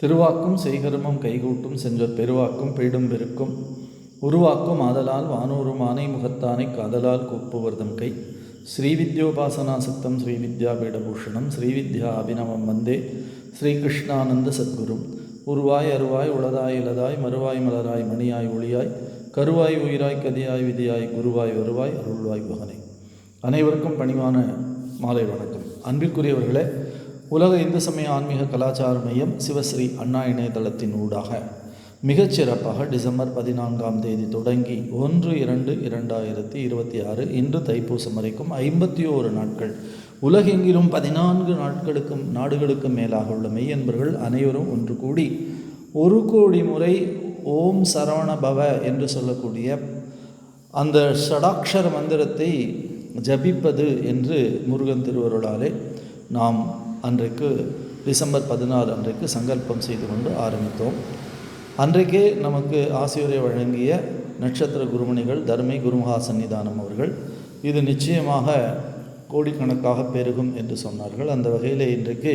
திருவாக்கும் செய்கருமம் கைகூட்டும் சென்ற பெருவாக்கும் பீடும் பெருக்கும். உருவாக்கும் ஆதலால் வானூருமானை முகத்தானை காதலால் கூப்புவர்தம் கை ஸ்ரீவித்யோபாசனா சத்தம் ஸ்ரீவித்யா பீடபூஷணம் ஸ்ரீவித்யா அபிநவம் வந்தே ஸ்ரீகிருஷ்ணானந்த சத்குரும். உருவாய் அருவாய் உளதாய் இலதாய் மறுவாய் மலராய் மணியாய் ஒளியாய் கருவாய் உயிராய் கதியாய் விதியாய் குருவாய் வருவாய் அருள்வாய் குகனை. அனைவருக்கும் பணிவான மாலை வணக்கம். அன்பிற்குரியவர்களே உலக இந்து சமய ஆன்மீக கலாச்சார மையம் சிவஸ்ரீ அண்ணா இணையதளத்தின் ஊடாக மிகச்சிறப்பாக டிசம்பர் பதினான்காம் தேதி தொடங்கி ஒன்று இரண்டு இரண்டாயிரத்தி இருபத்தி ஆறு இன்று தைப்பூசம் வரைக்கும் ஐம்பத்தி ஓரு நாட்கள். உலகெங்கிலும் பதினான்கு நாட்களுக்கும் நாடுகளுக்கும் மேலாக உள்ள மெய்யன்பர்கள் அனைவரும் ஒன்று கூடி ஒரு கோடி முறை ஓம் சரவண பவ என்று சொல்லக்கூடிய அந்த ஷடாக்ஷர மந்திரத்தை ஜபிப்பது என்று முருகன் திருவருளாலே நாம் அன்றைக்கு டிசம்பர் பதினாறு அன்றைக்கு சங்கல்பம் செய்து கொண்டு ஆரம்பித்தோம். அன்றைக்கே நமக்கு ஆசிரியரை வழங்கிய நட்சத்திர குருமணிகள் தர்மை குருமகா சன்னிதானம் அவர்கள் இது நிச்சயமாக கோடிக்கணக்காக பெருகும் என்று சொன்னார்கள். அந்த வகையில் இன்றைக்கு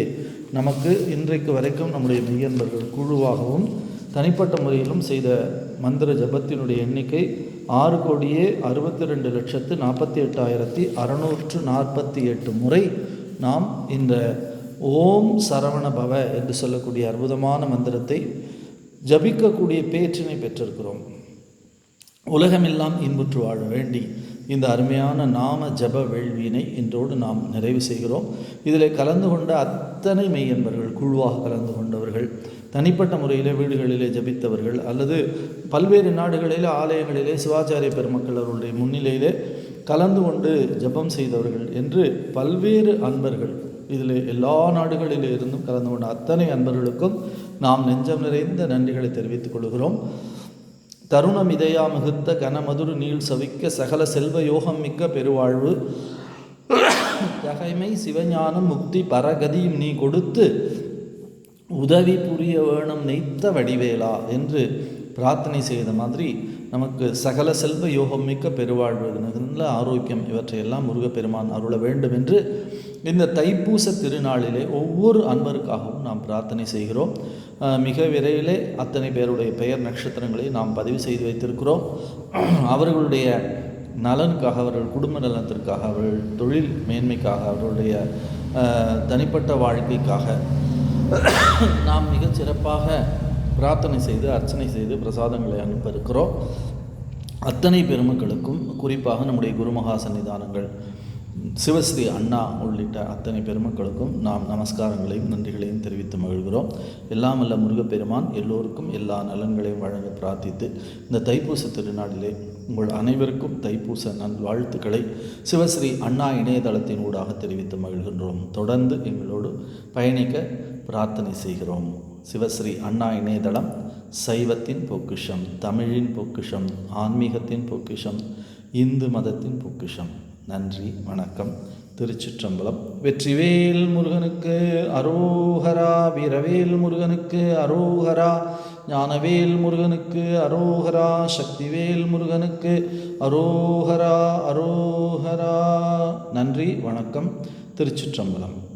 நமக்கு இன்றைக்கு வரைக்கும் நம்முடைய மெய்யன்பர்கள் குழுவாகவும் தனிப்பட்ட முறையிலும் செய்த மந்திர ஜபத்தினுடைய எண்ணிக்கை ஆறு கோடியே அறுபத்தி ரெண்டு லட்சத்து நாற்பத்தி எட்டாயிரத்தி அறநூற்று நாற்பத்தி எட்டு முறை நாம் இந்த ஓம் சரவண பவ என்று சொல்லக்கூடிய அற்புதமான மந்திரத்தை ஜபிக்கக்கூடிய பேற்றினை பெற்றிருக்கிறோம். உலகமெல்லாம் இன்புற்று வாழ வேண்டி இந்த அருமையான நாம ஜப வேள்வியினை இன்றோடு நாம் நிறைவு செய்கிறோம். இதில் கலந்து கொண்ட அத்தனை மெய்யன்பர்கள் குழுவாக கலந்து கொண்டவர்கள் தனிப்பட்ட முறையில் வீடுகளிலே ஜபித்தவர்கள் அல்லது பல்வேறு நாடுகளிலே ஆலயங்களிலே சிவாச்சாரிய பெருமக்கள் அவர்களுடைய முன்னிலையிலே கலந்து கொண்டு ஜபம் செய்தவர்கள் என்று பல்வேறு அன்பர்கள் இதில் எல்லா நாடுகளில் இருந்தும் கலந்து கொண்ட அத்தனை அன்பர்களுக்கும் நாம் நெஞ்சம் நிறைந்த நன்றிகளை தெரிவித்துக் கொள்கிறோம். தருணம் இதயா மிகுத்த கனமதுரு நீள் சவிக்க சகல செல்வ யோகம் மிக்க பெருவாழ்வு. தகைமை சிவஞானம் முக்தி பரகதியும் நீ கொடுத்து உதவி புரிய வேணும் நெய்த்த வடிவேலா என்று பிரார்த்தனை செய்த மாதிரி நமக்கு சகல செல்வ யோகம் மிக்க பெருவாழ்வு நல்ல ஆரோக்கியம் இவற்றையெல்லாம் முருகப்பெருமான் அருள வேண்டும் என்று இந்த தைப்பூச திருநாளிலே ஒவ்வொரு அன்பருக்காகவும் நாம் பிரார்த்தனை செய்கிறோம். மிக விரைவிலே அத்தனை பேருடைய பெயர் நட்சத்திரங்களை நாம் பதிவு செய்து வைத்திருக்கிறோம். அவர்களுடைய நலனுக்காக அவர்கள் குடும்ப நலனத்திற்காக அவர்கள் தொழில் மேன்மைக்காக அவர்களுடைய தனிப்பட்ட வாழ்க்கைக்காக நாம் மிகச் சிறப்பாக பிரார்த்தனை செய்து அர்ச்சனை செய்து பிரசாதங்களை அனுப்ப இருக்கிறோம். அத்தனை பெருமக்களுக்கும் குறிப்பாக நம்முடைய குருமகா சன்னிதானங்கள். சிவஸ்ரீ அண்ணா உள்ளிட்ட அத்தனை பெருமக்களுக்கும் நாம் நமஸ்காரங்களையும் நன்றிகளையும் தெரிவித்து மகிழ்கிறோம். எல்லாம் அல்ல முருகப்பெருமான் எல்லோருக்கும் எல்லா நலன்களையும் வழங்க பிரார்த்தித்து இந்த தைப்பூச திருநாளிலே உங்கள் அனைவருக்கும் தைப்பூச நல்வாழ்த்துக்களை சிவஸ்ரீ அண்ணா இணையதளத்தின் ஊடாக தெரிவித்து மகிழ்கின்றோம். தொடர்ந்து எங்களோடு பயணிக்க பிரார்த்தனை செய்கிறோம். சிவஸ்ரீ அண்ணா இணையதளம் சைவத்தின் பொக்கிஷம் தமிழின் பொக்கிஷம் ஆன்மீகத்தின் பொக்கிஷம் இந்து மதத்தின் பொக்கிஷம். நன்றி வணக்கம். திருச்சிற்றம்பலம். வெற்றிவேல் முருகனுக்கு அரோகரா வீரவேல் முருகனுக்கு அரோகரா ஞானவேல் முருகனுக்கு அரோகரா சக்திவேல் முருகனுக்கு அரோகரா அரோகரா. நன்றி வணக்கம். திருச்சிற்றம்பலம்.